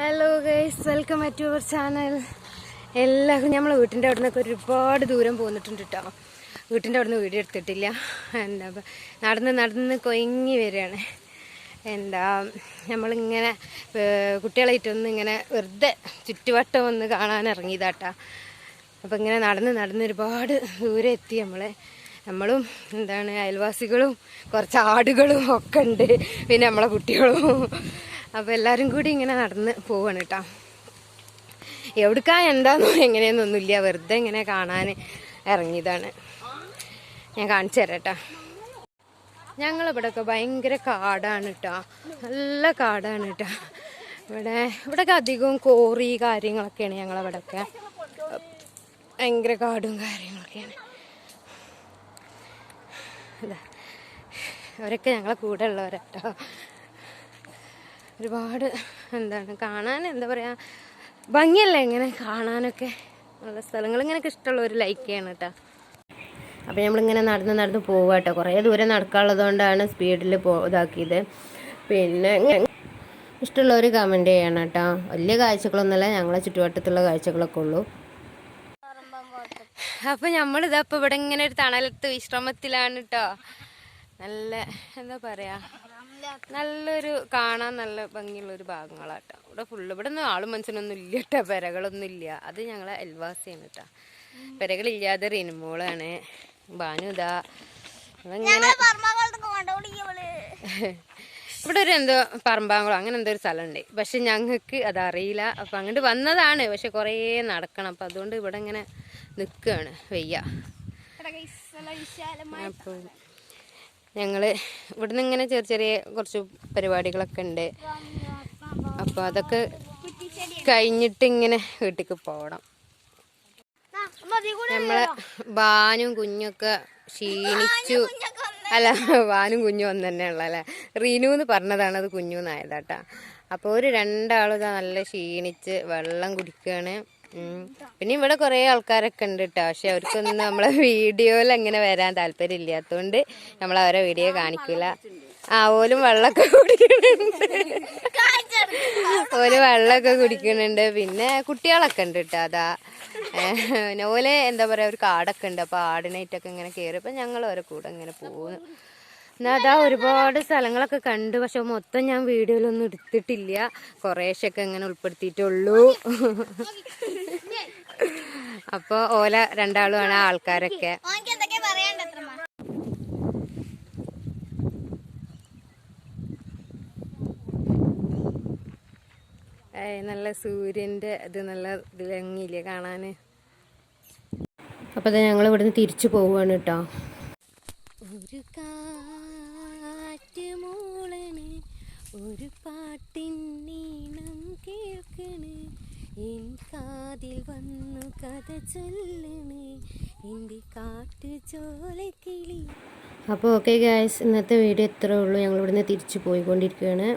Hello guys welcome back to our channel എല്ലാവർക്കും നമ്മളെ വീട്ടിന്റെ അവിടെ നിന്നൊക്കെ ഒരുപാട് ദൂരം പോന്നിട്ടുണ്ട് കേട്ടോ വീട്ടിന്റെ അവിടെ നിന്ന് വീഡിയോ എടുത്തിട്ടില്ല. എന്താ നടന്ന് നടന്ന് കൊയങ്ങി വരികയാണ്. എന്താ നമ്മളിങ്ങനെ കുട്ടികളായിട്ടൊന്ന് ഇങ്ങനെ വെറുതെ ചുറ്റുവട്ടം ഒന്ന് കാണാൻ ഇറങ്ങിയതാട്ടാ അപ്പം ഇങ്ങനെ നടന്ന് നടന്ന് ഒരുപാട് ദൂരെ എത്തി നമ്മൾ നമ്മളും എന്താണ് അയൽവാസികളും കുറച്ച് ആടുകളും ഒക്കെ ഉണ്ട്. പിന്നെ നമ്മളെ കുട്ടികളും. അപ്പോൾ എല്ലാവരും കൂടി ഇങ്ങനെ നടന്ന് പോവാണ് കേട്ടോ എവിടുക്കാ എന്താന്നോ എങ്ങനെയെന്നൊന്നുമില്ല. വെറുതെ ഇങ്ങനെ കാണാൻ ഇറങ്ങിയതാണ്. ഞാൻ കാണിച്ചു തരാം കേട്ടോ ഞങ്ങളിവിടെയൊക്കെ ഭയങ്കര കാടാണ് കേട്ടോ നല്ല കാടാണ് കേട്ടോ ഇവിടെ ഇവിടെയൊക്കെ അധികവും കോറി കാര്യങ്ങളൊക്കെയാണ് ഞങ്ങളവിടെയൊക്കെ ഭയങ്കര കാടും കാര്യങ്ങളൊക്കെയാണ്. ഇതാ. അവരൊക്കെ ഞങ്ങളെ കൂടെ ഉള്ളവരാട്ടോ ഒരുപാട് എന്താണ് കാണാൻ എന്താ പറയുക ഭംഗിയല്ലേ ഇങ്ങനെ കാണാനൊക്കെ? നല്ല സ്ഥലങ്ങൾ ഇങ്ങനെയൊക്കെ ഇഷ്ടമുള്ളവർ ലൈക്ക് ചെയ്യണം കേട്ടോ അപ്പോൾ നമ്മളിങ്ങനെ നടന്ന് നടന്ന് പോവുക കേട്ടോ കുറേ ദൂരം നടക്കാനുള്ളത് കൊണ്ടാണ് സ്പീഡിൽ പോ ഇതാക്കിയത്. പിന്നെ ഇഷ്ടമുള്ളവർ കമന്റ് ചെയ്യണം കേട്ടോ വലിയ കാഴ്ചകളൊന്നുമല്ല ഞങ്ങളെ ചുറ്റുവട്ടത്തുള്ള കാഴ്ചകളൊക്കെ ഉള്ളൂ. അപ്പം നമ്മളിതപ്പോൾ ഇവിടെ ഇങ്ങനെ ഒരു തണലത്ത് വിശ്രമത്തിലാണ് കേട്ടോ നല്ല എന്താ പറയാ നല്ലൊരു കാണാൻ നല്ല ഭംഗിയുള്ള ഒരു ഭാഗങ്ങളാട്ടോ. ഇവിടെ ഫുള്ള് ഇവിടെ ഒന്നും ആളും മനുഷ്യനൊന്നും ഇല്ല കേട്ടോ പെരകളൊന്നും ഇല്ല അത് ഞങ്ങളെ അയൽവാസിയാണ് കേട്ടോ. പെരകളില്ലാതെ റിനുമോളാണ് ഇങ്ങനെ ഇവിടെ ഒരു എന്തോ പറമ്പാങ്കുളം അങ്ങനെ എന്തോ ഒരു സ്ഥലമുണ്ട്. പക്ഷെ ഞങ്ങൾക്ക് അതറിയില്ല. അപ്പം അങ്ങോട്ട് വന്നതാണ്. പക്ഷെ കുറേ നടക്കണം. അപ്പം അതുകൊണ്ട് ഇവിടെ ഇങ്ങനെ നിൽക്കുകയാണ് വയ്യ. അപ്പോൾ ഞങ്ങൾ ഇവിടുന്ന് ഇങ്ങനെ ചെറിയ ചെറിയ കുറച്ച് പരിപാടികളൊക്കെ ഉണ്ട്. അപ്പോൾ അതൊക്കെ കഴിഞ്ഞിട്ട് ഇങ്ങനെ വീട്ടിലേക്ക് പോകണം നമ്മളെ ബാനും കുഞ്ഞൊക്കെ ക്ഷീണിച്ചു. അല്ല വാനും കുഞ്ഞും ഒന്ന് തന്നെയുള്ള അല്ലേ? റീനു എന്ന് പറഞ്ഞതാണ് അത് കുഞ്ഞു എന്നായതാട്ടാ അപ്പോൾ ഒരു രണ്ടാളും നല്ല ക്ഷീണിച്ച് വെള്ളം കുടിക്കുകയാണ്. പിന്നെ ഇവിടെ കുറേ ആൾക്കാരൊക്കെ ഉണ്ട് കേട്ടോ പക്ഷെ അവർക്കൊന്നും നമ്മളെ വീഡിയോയിൽ അങ്ങനെ വരാൻ താല്പര്യം ഇല്ലാത്തതുകൊണ്ട് നമ്മൾ അവരെ വീഡിയോ കാണിക്കില്ല. ആ ഓലും വെള്ളമൊക്കെ കുടിക്കുന്നുണ്ട്. ഓൽ വെള്ളമൊക്കെ കുടിക്കുന്നുണ്ട്. പിന്നെ കുട്ടികളൊക്കെ ഉണ്ട് കേട്ടോ അതാ പിന്നെ ഓലെ എന്താ പറയാ ഒരു കാടൊക്കെ ഉണ്ട്. അപ്പൊ ആടിനായിട്ടൊക്കെ ഇങ്ങനെ കയറി. അപ്പൊ ഞങ്ങൾ ഓരോ കൂടെ ഇങ്ങനെ പോകുന്നു എന്നാ അതാ ഒരുപാട് സ്ഥലങ്ങളൊക്കെ കണ്ടു. പക്ഷെ മൊത്തം ഞാൻ വീഡിയോയിലൊന്നും എടുത്തിട്ടില്ല. കുറേശ്ശൊക്കെ ഇങ്ങനെ ഉൾപ്പെടുത്തിയിട്ടുള്ളൂ. അപ്പോൾ ഓല രണ്ടാളുമാണ് ആൾക്കാരൊക്കെ. നല്ല സൂര്യന്റെ ഇത് നല്ല ഇത് ഭംഗിയില്ലേ കാണാൻ അപ്പോൾ ഞങ്ങൾ ഇവിടുന്ന് തിരിച്ചു പോവുകയാണ് കേട്ടോ. ഒരു കാറ്റ് മൂളണ് ഒരു പാട്ടിൻ നീണം കേൾക്കണ്. എൻ കാതിൽ വന്നു കഥ ചൊല്ലണ് എന്റെ കാട്ടു കിളി അപ്പോൾ ഓക്കെ ഗായ്സ് ഇന്നത്തെ വീഡിയോ ഇത്രേ ഉള്ളൂ. ഞങ്ങൾ ഇവിടുന്ന് തിരിച്ചു പോയിക്കൊണ്ടിരിക്കുകയാണ്.